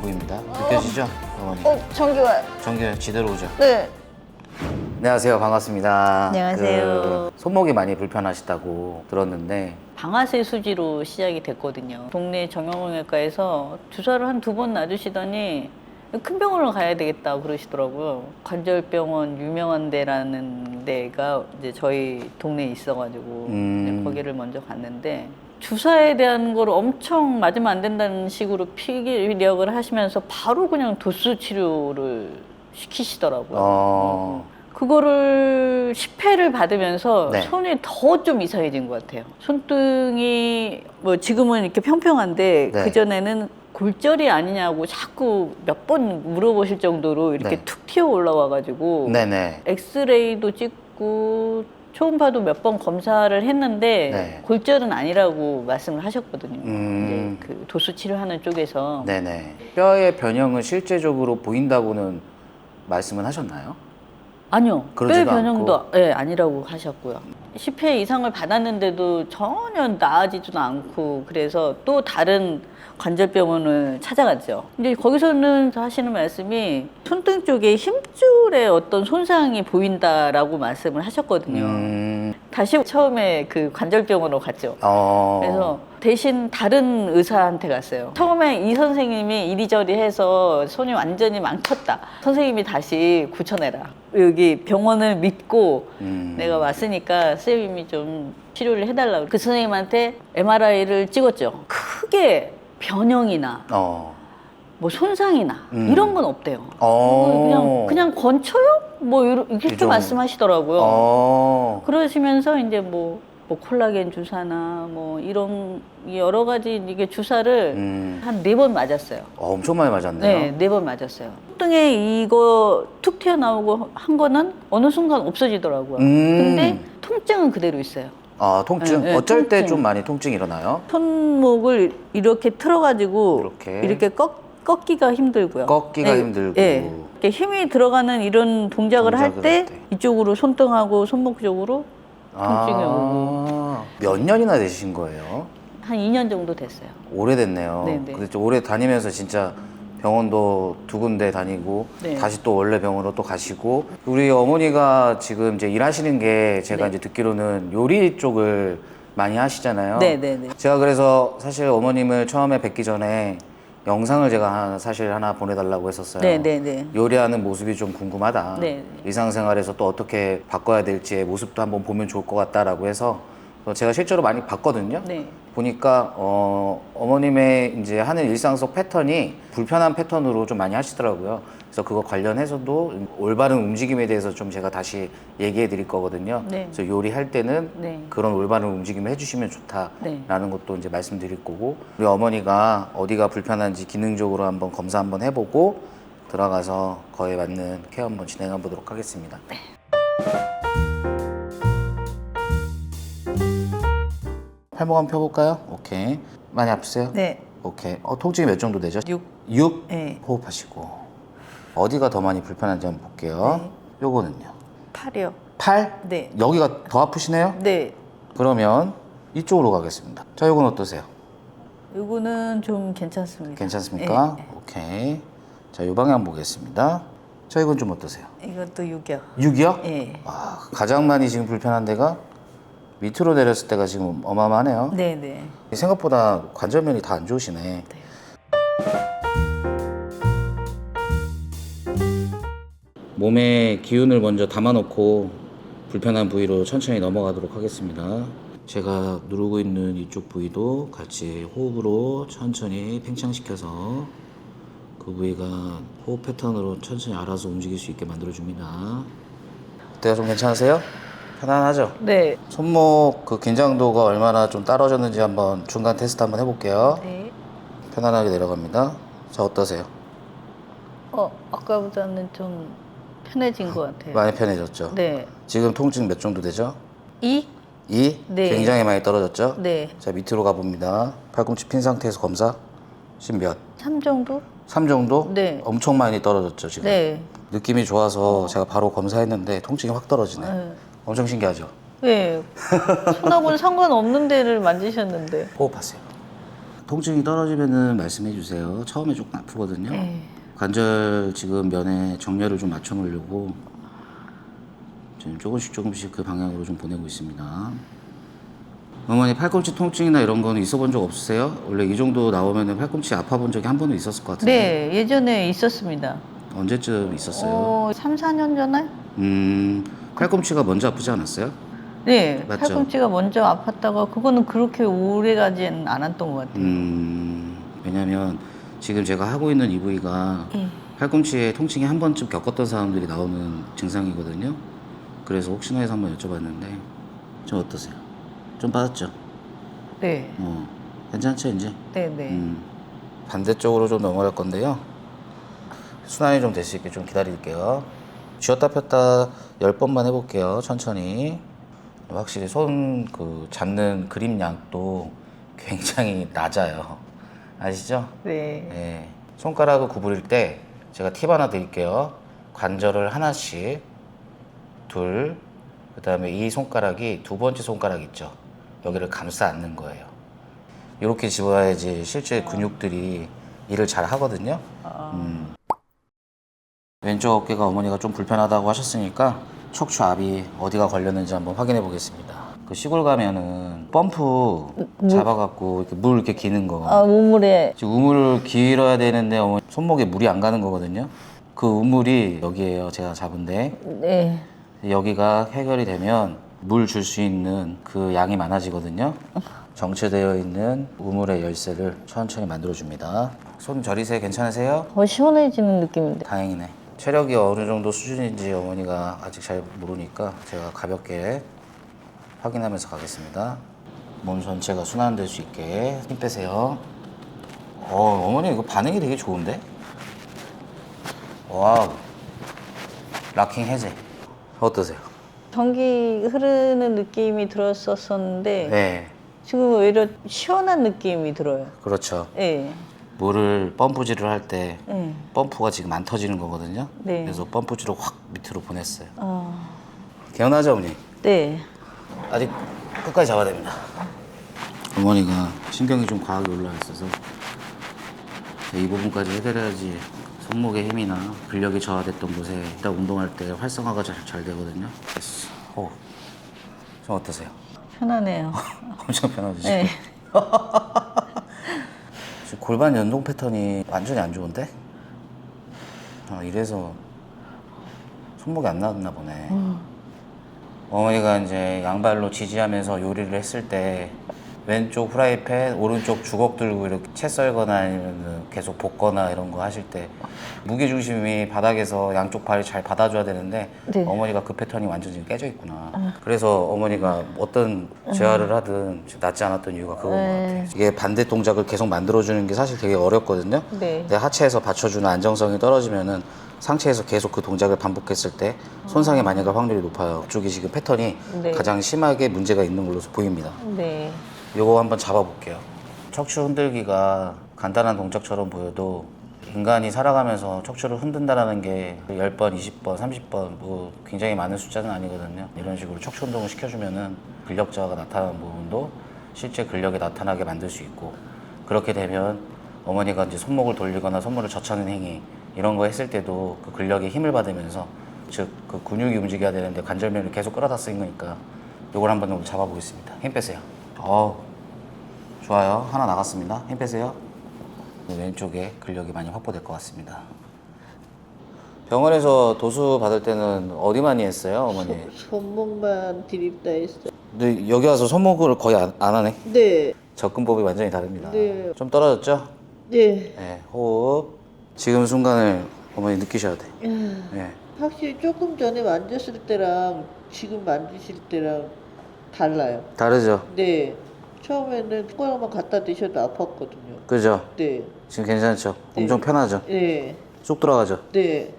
부위입니다. 느껴지죠? 어머니. 어, 전기 와요. 전기 지대로 오죠. 네. 안녕하세요. 반갑습니다. 안녕하세요. 그 손목이 많이 불편하시다고 들었는데 방아쇠 수지로 시작이 됐거든요. 동네 정형외과에서 주사를 한 두 번 놔주시더니 큰 병원을 가야 되겠다 그러시더라고요. 관절병원 유명한 데라는 데가 이제 저희 동네에 있어가지고 음. 이제 거기를 먼저 갔는데 주사에 대한 걸 엄청 맞으면 안 된다는 식으로 피력을 하시면서 바로 그냥 도수 치료를 시키시더라고요. 어, 그거를 10회를 받으면서 네. 손이 더 좀 이상해진 것 같아요. 손등이 뭐 지금은 이렇게 평평한데 네. 그전에는 골절이 아니냐고 자꾸 몇 번 물어보실 정도로 이렇게 네. 툭 튀어 올라와가지고. 엑스레이도 찍고 초음파도 몇 번 검사를 했는데 네. 골절은 아니라고 말씀을 하셨거든요. 음. 이제 그 도수 치료하는 쪽에서 네네. 뼈의 변형은 실제적으로 보인다고는 말씀은 하셨나요? 아니요. 뼈 그러지도 변형도 예, 아니라고 하셨고요. 10회 이상을 받았는데도 전혀 나아지지도 않고 그래서 또 다른 관절병원을 찾아갔죠. 근데 거기서는 하시는 말씀이 손등 쪽에 힘줄에 어떤 손상이 보인다라고 말씀을 하셨거든요. 음, 다시 처음에 그 관절병원으로 갔죠. 어. 그래서 대신 다른 의사한테 갔어요. 처음에 이 선생님이 이리저리 해서 손이 완전히 망쳤다. 선생님이 다시 고쳐내라. 여기 병원을 믿고 음. 내가 왔으니까 선생님이 좀 치료를 해달라고. 그 선생님한테 MRI를 찍었죠. 크게 변형이나 어. 뭐 손상이나 음. 이런 건 없대요. 어. 그냥 그냥 건쳐요? 뭐 이렇게 정도. 말씀하시더라고요. 어. 그러시면서 이제 뭐, 뭐 콜라겐 주사나 뭐 이런 여러 가지 이게 주사를 음. 한 네 번 맞았어요. 어, 엄청 많이 맞았네요. 네, 네 번 맞았어요. 손등에 이거 툭 튀어나오고 한 거는 어느 순간 없어지더라고요. 음. 근데 통증은 그대로 있어요. 아, 통증. 네, 네, 어쩔 때 통증. 좀 많이 통증이 일어나요? 손목을 이렇게 틀어가지고 이렇게. 이렇게 꺾, 꺾기가 힘들고요. 꺾기가 네, 힘들고. 네. 이렇게 힘이 들어가는 이런 동작을 할 동작을 때할 때. 이쪽으로 손등하고 손목 쪽으로 통증이 아, 몇 년이나 되신 거예요? 한 2년 정도 됐어요. 오래됐네요. 네 네. 근데 좀 오래 다니면서 진짜 병원도 두 군데 다니고 네. 다시 또 원래 병원으로 또 가시고 우리 어머니가 지금 이제 일하시는 게 제가 네. 이제 듣기로는 요리 쪽을 많이 하시잖아요. 네 네 네. 제가 그래서 사실 어머님을 처음에 뵙기 전에 영상을 제가 하나, 사실 하나 보내달라고 했었어요. 네네네. 요리하는 모습이 좀 궁금하다. 네. 일상생활에서 또 어떻게 바꿔야 될지의 모습도 한번 보면 좋을 것 같다라고 해서 제가 실제로 많이 봤거든요. 네. 보니까 어, 어머님의 이제 하는 일상 속 패턴이 불편한 패턴으로 좀 많이 하시더라고요. 그래서 그거 관련해서도 올바른 움직임에 대해서 좀 제가 다시 얘기해 드릴 거거든요. 네. 그래서 요리할 때는 네. 그런 올바른 움직임을 해주시면 좋다라는 네. 것도 이제 말씀드릴 거고 우리 어머니가 어디가 불편한지 기능적으로 한번 검사 한번 해보고 들어가서 거에 맞는 케어 한번 진행해 보도록 하겠습니다. 팔목 한번 펴볼까요? 오케이. 많이 아프세요? 네. 오케이. 어, 통증이 몇 정도 되죠? 6. 6. 네. 호흡하시고. 어디가 더 많이 불편한지 한번 볼게요. 네. 요거는요. 8이요. 8? 네. 여기가 더 아프시네요? 네. 그러면 이쪽으로 가겠습니다. 자, 요건 어떠세요? 이거는 좀 괜찮습니다. 괜찮습니까? 네, 오케이. 자, 요 방향 보겠습니다. 자, 이건 좀 어떠세요? 네. 이것도 6이요. 6이요? 네. 아, 가장 많이 지금 불편한 데가 밑으로 내렸을 때가 지금 어마어마하네요. 네, 네. 생각보다 관절면이 다 안 좋으시네. 몸에 기운을 먼저 담아놓고 불편한 부위로 천천히 넘어가도록 하겠습니다. 제가 누르고 있는 이쪽 부위도 같이 호흡으로 천천히 팽창시켜서 그 부위가 호흡 패턴으로 천천히 알아서 움직일 수 있게 만들어줍니다. 어때요? 좀 괜찮으세요? 편안하죠? 네. 손목 그 긴장도가 얼마나 좀 떨어졌는지 한번 중간 테스트 한번 해볼게요. 네. 편안하게 내려갑니다. 자 어떠세요? 어, 아까보다는 좀 편해진 것 같아요. 많이 편해졌죠? 네. 지금 통증 몇 정도 되죠? 2? 2? 네. 굉장히 많이 떨어졌죠? 네. 자 밑으로 가봅니다. 팔꿈치 핀 상태에서 검사. 10 몇? 3 정도? 3 정도? 네. 엄청 많이 떨어졌죠 지금? 네. 느낌이 좋아서 제가 바로 검사했는데 통증이 확 떨어지네. 네. 엄청 신기하죠? 네. 손하고는 상관없는 데를 만지셨는데. 호흡하세요. 통증이 떨어지면은 말씀해 주세요. 처음에 조금 아프거든요. 네. 관절 지금 면에 정렬을 좀 맞춰 놓으려고 지금 조금씩 조금씩 그 방향으로 좀 보내고 있습니다. 어머니 팔꿈치 통증이나 이런 거는 있어 본 적 없으세요? 원래 이 정도 나오면은 팔꿈치 아파 본 적이 한 번은 있었을 것 같은데 네, 예전에 있었습니다. 언제쯤 있었어요? 어, 3, 4년 전에? 음 팔꿈치가 먼저 아프지 않았어요? 네, 맞죠? 팔꿈치가 먼저 아팠다가 그거는 그렇게 오래 가진 않았던 것 같아요. 음 왜냐면 지금 제가 하고 있는 이 부위가 예. 팔꿈치에 통증이 한 번쯤 겪었던 사람들이 나오는 증상이거든요. 그래서 혹시나 해서 한번 여쭤봤는데 좀 어떠세요? 좀 빠졌죠? 네, 어 괜찮죠 이제? 네, 네. 음, 반대쪽으로 좀 넘어갈 건데요. 순환이 좀 될 수 있게 좀 기다릴게요. 쥐었다 폈다 열 번만 해볼게요. 천천히. 확실히 손 그 잡는 그립량도 굉장히 낮아요. 아시죠? 네. 네. 손가락을 구부릴 때 제가 팁 하나 드릴게요. 관절을 하나씩 둘, 그 다음에 이 손가락이 두 번째 손가락 있죠. 여기를 감싸 안는 거예요. 이렇게 집어야지 실제 근육들이 일을 잘 하거든요. 음. 왼쪽 어깨가 어머니가 좀 불편하다고 하셨으니까 척추 압이 어디가 걸렸는지 한번 확인해 보겠습니다. 그 시골 가면은 펌프 잡아갖고 이렇게 물 이렇게 기는 거. 아, 우물에 지금 우물을 길어야 되는데 어머니 손목에 물이 안 가는 거거든요. 그 우물이 여기에요. 제가 잡은데 네. 여기가 해결이 되면 물 줄 수 있는 그 양이 많아지거든요. 정체되어 있는 우물의 열쇠를 천천히 만들어 줍니다. 손 저리세 괜찮으세요? 더 시원해지는 느낌인데. 다행이네. 체력이 어느 정도 수준인지 어머니가 아직 잘 모르니까 제가 가볍게 확인하면서 가겠습니다. 몸 전체가 순환될 수 있게 힘 빼세요. 어, 어머니 이거 반응이 되게 좋은데? 와우. 락킹 해제. 어떠세요? 전기 흐르는 느낌이 들었었었는데 네. 지금 오히려 시원한 느낌이 들어요. 그렇죠. 네. 물을 펌프질을 할 때 네. 펌프가 지금 안 터지는 거거든요. 네. 그래서 펌프질을 확 밑으로 보냈어요. 어, 개운하죠, 어머니? 네. 아직 끝까지 잡아야 됩니다. 어머니가 신경이 좀 과하게 올라와 있어서 이 부분까지 해결해야지 손목의 힘이나 근력이 저하됐던 곳에 일단 운동할 때 활성화가 잘, 잘 되거든요. 됐어. 어. 좀 어떠세요? 편하네요. 엄청 편하죠? 네. 지금 골반 연동 패턴이 완전히 안 좋은데? 아, 이래서 손목이 안 나왔나 보네. 어머니가 이제 양발로 지지하면서 요리를 했을 때 왼쪽 프라이팬, 오른쪽 주걱 들고 이렇게 채 썰거나 아니면 계속 볶거나 이런 거 하실 때 무게 중심이 바닥에서 양쪽 발이 잘 받아줘야 되는데 네. 어머니가 그 패턴이 완전 지금 깨져 있구나. 그래서 어머니가 어떤 재활을 하든 낫지 않았던 이유가 그건 것 같아요. 이게 반대 동작을 계속 만들어주는 게 사실 되게 어렵거든요. 네. 내 하체에서 받쳐주는 안정성이 떨어지면은 상체에서 계속 그 동작을 반복했을 때 손상이 많이 갈 확률이 높아요. 그쪽이 지금 패턴이 네. 가장 심하게 문제가 있는 걸로 보입니다. 네. 요거 한번 잡아볼게요. 척추 흔들기가 간단한 동작처럼 보여도 인간이 살아가면서 척추를 흔든다라는 게 10번, 20번, 30번 뭐 굉장히 많은 숫자는 아니거든요. 이런 식으로 척추 운동을 시켜주면은 근력 저하가 나타나는 부분도 실제 근력이 나타나게 만들 수 있고 그렇게 되면 어머니가 이제 손목을 돌리거나 손목을 젖혀는 행위 이런 거 했을 때도 그 근력에 힘을 받으면서 즉 그 근육이 움직여야 되는데 관절면을 계속 끌어다 쓰는 거니까 요걸 한번 잡아보겠습니다. 힘 빼세요. 어우, 좋아요. 하나 나갔습니다. 힘 빼세요. 왼쪽에 근력이 많이 확보될 것 같습니다. 병원에서 도수 받을 때는 어디 많이 했어요, 어머니? 손목만 드립다 했어. 근데 여기 와서 손목을 거의 안, 안 하네. 네, 접근법이 완전히 다릅니다. 네. 좀 떨어졌죠? 네. 네, 호흡. 지금 순간을 어머니 느끼셔야 돼. 네. 확실히 조금 전에 만졌을 때랑 지금 만지실 때랑 달라요. 다르죠? 네. 처음에는 숟가락만 갖다 드셔도 아팠거든요. 그죠? 네. 지금 괜찮죠? 네. 엄청 편하죠? 네. 쑥 들어가죠? 네.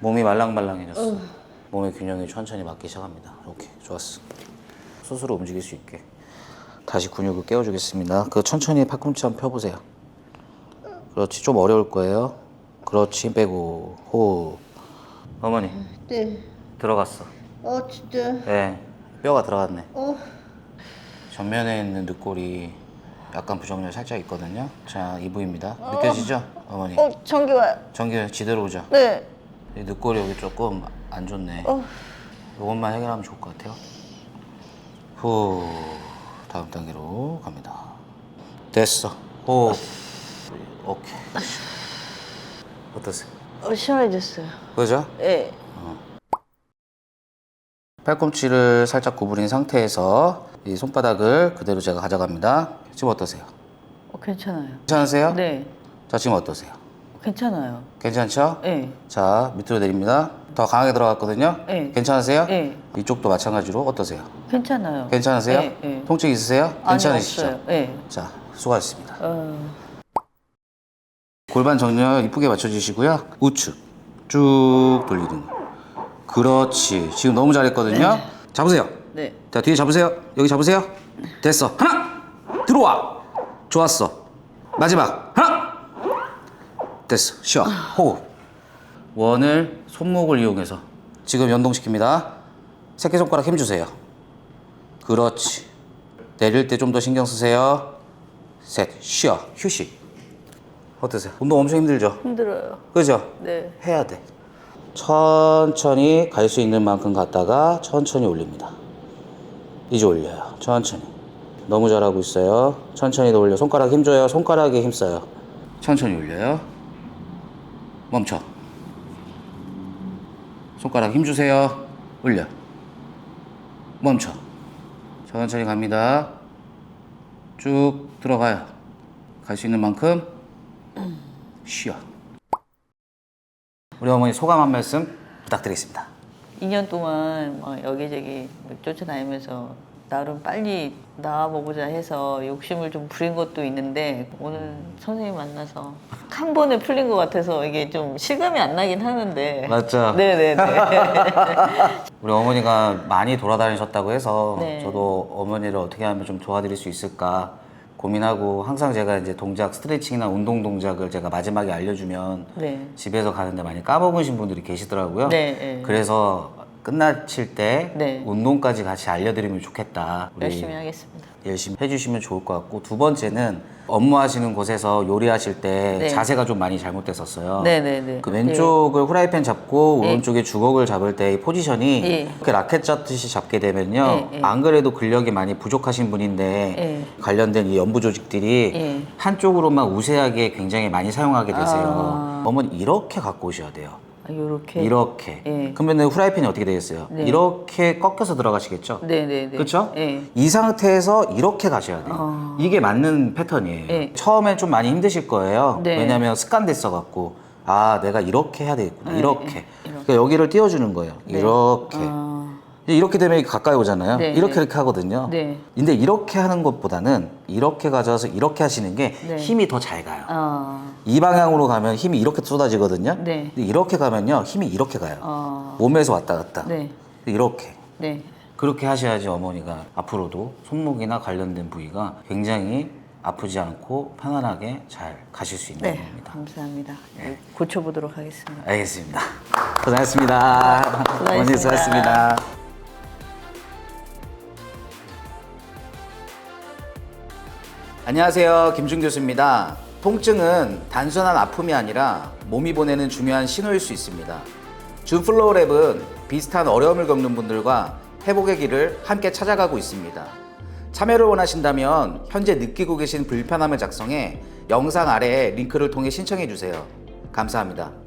몸이 말랑말랑해졌어. 어. 몸의 균형이 천천히 맞기 시작합니다. 오케이, 좋았어. 스스로 움직일 수 있게. 다시 근육을 깨워주겠습니다. 그 천천히 팔꿈치 한번 펴보세요. 그렇지, 좀 어려울 거예요. 그렇지, 힘 빼고 호흡. 어머니, 네. 들어갔어. 어, 진짜. 네, 뼈가 들어갔네. 어. 전면에 있는 늑골이 약간 부정렬 살짝 있거든요. 자, 이 부위입니다. 느껴지죠? 어머니. 어, 전기 와요. 전기 지대로 오죠? 네. 이 늑골이 여기 조금 안 좋네. 어. 이것만 해결하면 좋을 것 같아요. 후, 다음 단계로 갑니다. 됐어. 호. 오케이. 어떠세요? 어, 시원해졌어요. 그죠? 네. 팔꿈치를 살짝 구부린 상태에서 이 손바닥을 그대로 제가 가져갑니다. 지금 어떠세요? 어, 괜찮아요. 괜찮으세요? 네. 자, 지금 어떠세요? 괜찮아요. 괜찮죠? 네. 자, 밑으로 내립니다. 더 강하게 들어갔거든요. 네. 괜찮으세요? 네. 이쪽도 마찬가지로 어떠세요? 괜찮아요. 괜찮으세요? 네. 네. 통증 있으세요? 아니, 괜찮으시죠? 없어요. 네. 자, 수고하셨습니다. 어. 골반 정렬 이쁘게 맞춰주시고요. 우측 쭉 돌리는 거. 그렇지. 지금 너무 잘했거든요. 잡으세요. 네. 자, 뒤에 잡으세요. 여기 잡으세요. 됐어. 하나! 들어와! 좋았어. 마지막. 하나! 됐어. 쉬어. 호흡. 원을 손목을 이용해서 지금 연동시킵니다. 새끼손가락 힘주세요. 그렇지. 내릴 때 좀 더 신경 쓰세요. 셋. 쉬어. 휴식. 어떠세요? 운동 엄청 힘들죠? 힘들어요. 그죠? 네. 해야 돼. 천천히 갈 수 있는 만큼 갔다가 천천히 올립니다. 이제 올려요. 천천히. 너무 잘하고 있어요. 천천히 더 올려. 손가락 힘줘요. 손가락에 힘써요. 천천히 올려요. 멈춰. 손가락 힘주세요. 올려. 멈춰. 천천히 갑니다. 쭉 들어가요. 갈 수 있는 만큼 쉬어. 우리 어머니 소감 한 말씀 부탁드리겠습니다. 2년 동안 막 여기저기 쫓아다니면서 나름 빨리 나와보고자 해서 욕심을 좀 부린 것도 있는데 오늘 선생님 만나서 한 번에 풀린 것 같아서 이게 좀 실감이 안 나긴 하는데 맞죠? 네네네 우리 어머니가 많이 돌아다니셨다고 해서 네. 저도 어머니를 어떻게 하면 좀 도와드릴 수 있을까 고민하고 항상 제가 이제 동작 스트레칭이나 운동 동작을 제가 마지막에 알려주면 네. 집에서 가는데 많이 까먹으신 분들이 계시더라고요. 네, 네. 그래서 끝나칠 때 네. 운동까지 같이 알려드리면 좋겠다. 우리 열심히 하겠습니다. 열심히 해주시면 좋을 것 같고 두 번째는 업무하시는 곳에서 요리하실 때 네. 자세가 좀 많이 잘못됐었어요. 네네네. 그 왼쪽을 후라이팬 잡고 네. 오른쪽에 주걱을 잡을 때이 포지션이 네. 이렇게 라켓 잡듯이 잡게 되면요 네, 네. 안 그래도 근력이 많이 부족하신 분인데 네. 관련된 이 연부 조직들이 네. 한쪽으로만 우세하게 굉장히 많이 사용하게 되세요. 아. 어머니 이렇게 갖고 오셔야 돼요. 아, 요렇게. 이렇게. 네. 그러면 후라이팬이 어떻게 되겠어요? 네. 이렇게 꺾여서 들어가시겠죠? 네네네. 그렇죠? 네. 이 상태에서 이렇게 가셔야 돼요. 어. 이게 맞는 패턴이에요. 네. 처음엔 좀 많이 힘드실 거예요. 네. 왜냐하면 습관됐어 갖고 아 내가 이렇게 해야 되겠구나. 네, 이렇게. 네. 그러니까 여기를 띄워주는 거예요. 이렇게. 아, 이제 이렇게 되면 가까이 오잖아요. 네, 이렇게 네. 이렇게 하거든요. 네. 근데 이렇게 하는 것보다는 이렇게 가져와서 이렇게 하시는 게 네. 힘이 더 잘 가요. 아, 이 방향으로 가면 힘이 이렇게 쏟아지거든요. 네. 근데 이렇게 가면요 힘이 이렇게 가요. 아, 몸에서 왔다 갔다. 네. 이렇게. 네. 그렇게 하셔야지 어머니가 앞으로도 손목이나 관련된 부위가 굉장히 아프지 않고 편안하게 잘 가실 수 있는 네. 겁니다. 감사합니다. 고쳐보도록 하겠습니다. 알겠습니다. 고생하셨습니다. 수고하셨습니다. 어머니 수고하셨습니다. 안녕하세요. 김준 교수입니다. 통증은 단순한 아픔이 아니라 몸이 보내는 중요한 신호일 수 있습니다. 준 플로우 랩은 비슷한 어려움을 겪는 분들과 회복의 길을 함께 찾아가고 있습니다. 참여를 원하신다면 현재 느끼고 계신 불편함을 작성해 영상 아래에 링크를 통해 신청해 주세요. 감사합니다.